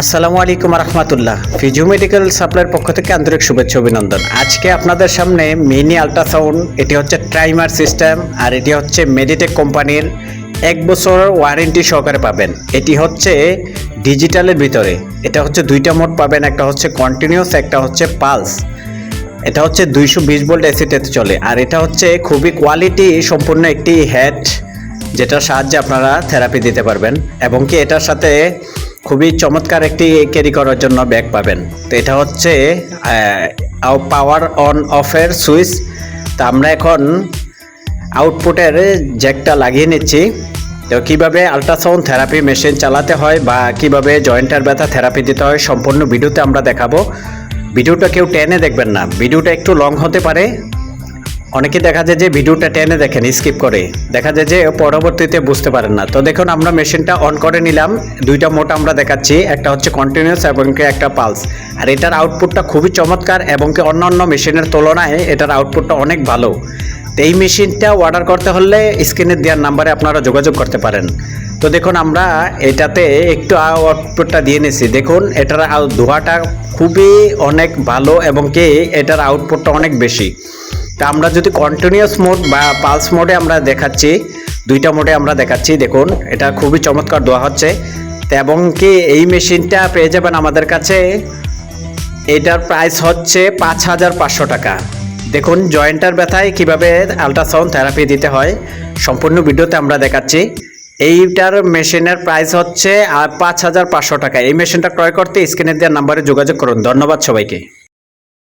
আসসালামু আলাইকুম রহমতুল্লাহ। ফিজু মেডিকেল সাপ্লাইয়ের পক্ষ থেকে আন্তরিক শুভেচ্ছা অভিনন্দন। আজকে আপনাদের সামনে মিনি আল্ট্রাসাউন্ড, এটি হচ্ছে ট্রাইমার সিস্টেম আর এটি হচ্ছে মেডিটেক কোম্পানির এক বছর ওয়ারেন্টি সহকারে পাবেন। এটি হচ্ছে ডিজিটালের ভিতরে। এটা হচ্ছে দুইটা মোড পাবেন, একটা হচ্ছে কন্টিনিউস একটা হচ্ছে পালস এটা হচ্ছে দুইশো বিশ ভোল্ট এসিতে চলে। আর এটা হচ্ছে খুবই কোয়ালিটি সম্পূর্ণ একটি হেড যেটার সাহায্যে আপনারা থেরাপি দিতে পারবেন। এবং কি এটার সাথে খুবই চমৎকার একটি ক্যারি করার জন্য ব্যাগ পাবেন। তো এটা হচ্ছে পাওয়ার অন অফের সুইচ তা আমরা এখন আউটপুটের জ্যাকটা লাগিয়ে নিচ্ছি। তো কীভাবে আল্ট্রাসাউন্ড থেরাপি মেশিন চালাতে হয় বা কীভাবে জয়েন্টার ব্যথা থেরাপি দিতে হয় সম্পূর্ণ ভিডিওতে আমরা দেখাবো। ভিডিওটা কেউ টেনে দেখবেন না। ভিডিওটা একটু লং হতে পারে। অনেকে দেখা যায় যে ভিডিওটা টেনে দেখেন স্কিপ করে। দেখা যায় যে পরবর্তীতে বুঝতে পারেন না। তো দেখুন, আমরা মেশিনটা অন করে নিলাম। দুইটা মোট আমরা দেখাচ্ছি। একটা হচ্ছে কন্টিনিউয়াস এবং কি একটা পালস আর এটার আউটপুটটা খুবই চমৎকার এবং কি অন্যান্য মেশিনের তুলনায় এটার আউটপুটটা অনেক ভালো। তো এই মেশিনটা অর্ডার করতে হলে স্ক্রিনে দেওয়ার নাম্বারে আপনারা যোগাযোগ করতে পারেন। তো দেখুন, আমরা এটাতে একটু আউটপুটটা দিয়ে নিছি। দেখুন, এটার ধোঁয়াটা খুবই অনেক ভালো এবং কি এটার আউটপুটটা অনেক বেশি। তা আমরা যদি কন্টিনিউয়াস মোড বা পালস মোডে আমরা দেখাচ্ছি, দুইটা মোডে আমরা দেখাচ্ছি, দেখুন, এটা খুবই চমৎকার দেওয়া হচ্ছে। এবং কি এই মেশিনটা পেয়ে যাবেন আমাদের কাছে, এটার প্রাইস হচ্ছে পাঁচ হাজার পাঁচশো টাকা। দেখুন জয়েন্টার ব্যথায় কীভাবে আল্ট্রাসাউন্ড থেরাপি দিতে হয়, সম্পূর্ণ ভিডিওতে আমরা দেখাচ্ছি। এইটার মেশিনের প্রাইস হচ্ছে পাঁচ হাজার পাঁচশো টাকা। এই মেশিনটা ক্রয় করতে স্ক্রিনে দেওয়ার নাম্বারে যোগাযোগ করুন। ধন্যবাদ সবাইকে।